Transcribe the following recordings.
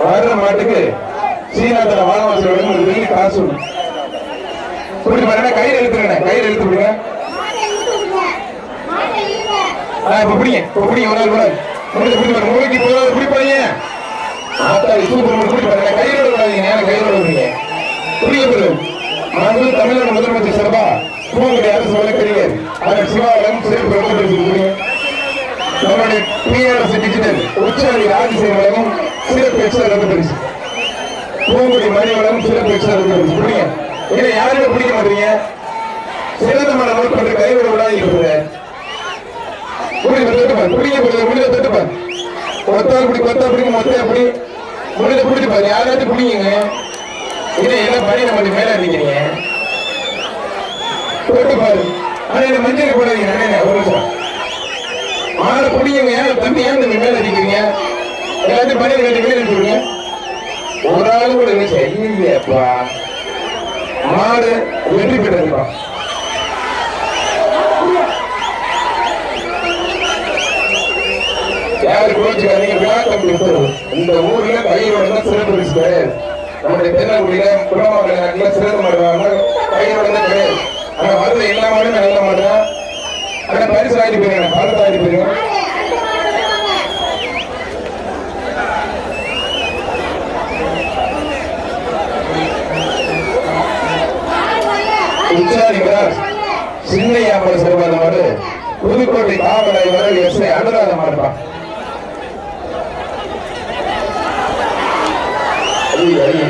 வர்ற மாட்டுக்கு சீனாத்தர வானவாசல் வழங்கும் ஒரு காசு புரிஞ்சு பாருங்க கையில் எழுத்துருங்க கையில் எழுத்து விடுங்க இப்ப பிடிங்க. இப்ப பிடிங்க ஒரு நாள் கூட முடிஞ்சு பிடிச்சு பாருங்க மூளைக்கு ஆத்தாடி சூப்பர் பிடிச்சு பாருங்க விடாதீங்க நேரம் கையில் விடுறீங்க புரிய பிறகு மாண்பு தமிழக முதலமைச்சர் சார்பா பூங்குடி அரசு வழக்கறிஞர் அதன் சிவாலயம் சிறப்பு வழக்கறிஞர் நம்முடைய பிஆர்எஸ் டிஜிட்டல் உச்சநதி ராஜசேகர் வழங்கும் சிறப்பு எக்ஸ்ட்ரா ரத்த பரிசு பூங்குடி மணி சிறப்பு எக்ஸ்ட்ரா ரத்த பரிசு புரியுங்க இதை யாருமே பிடிக்க மாட்டீங்க? சிறந்தமான நோட் பண்ற கைவிட விடாதீங்க புரியுது தட்டுப்பார். புரியுங்க புரியுது முடிஞ்ச தட்டுப்பார். கொத்தா பிடி கொத்தா அப்படி முடிஞ்ச பிடிச்சு பாரு யாராச்சும் பிடிங்க. இதை எல்லாம் பணி நம்ம மேல அடிக்கிறீங்க? தொட்டு பாரு ஆனா என்ன மஞ்சள் போடாதீங்க ஒரு நிமிஷம். ஆளை பிடிங்க ஏன் தம்பி ஏன் தம்பி மேல அடிக்கிறீங்க? எல்லாத்தையும் பண்ணி கட்டி மேல ஒரு ஆளு கூட இல்லை செய்யலையப்பா மாடு வெற்றி பெற்றிருக்கா யாரு கோச்சுக்காதீங்க விழாக்கம் கொடுத்தது இந்த ஊர்ல கையோட தான் சிறப்பு பரிசு நம்முடைய தென்னங்குடியில குளமாவள மாடுவாங்க. கையோட தான் கிடையாது. ஆனா மதுரை எல்லா நல்ல மாடு ஆனா பரிசு ஆகிட்டு போயிருங்க பணத்தை ஆகிட்டு போயிருங்க. விசாரிக்கிறார். சின்னையாமல சிறுபாத மாடு புதுக்கோட்டை காவலை வர எஸ் ஐ அனுராத இருப்பான்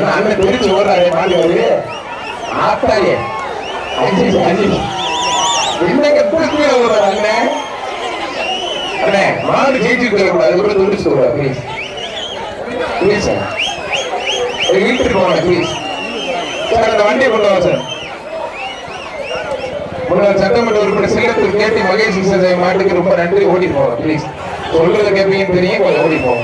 அண்ணன் பிரிச்சு ஓடுறாரு மாடு வருது ஆத்தாயே. அஜி என்னங்க தூக்கி ஓடுறாரு அண்ணன் அண்ணே மாடு ஜெயிச்சுட்டு இருக்கக்கூடாது கூட துடிச்சு ஓடுறா ப்ளீஸ் ப்ளீஸ் சார் வீட்டுக்கு போங்க ப்ளீஸ் சார் அந்த வண்டியை கொண்டு வா சார். முன்னாள் சட்டமன்ற உறுப்பினர் செல்லத்தில் கேட்டி மகேஷ் மாட்டுக்கு ரொம்ப நன்றி. ஓடி போவோம் ப்ளீஸ் சொல்றதை கேட்பீங்கன்னு தெரியும் கொஞ்சம் ஓடி போவோம்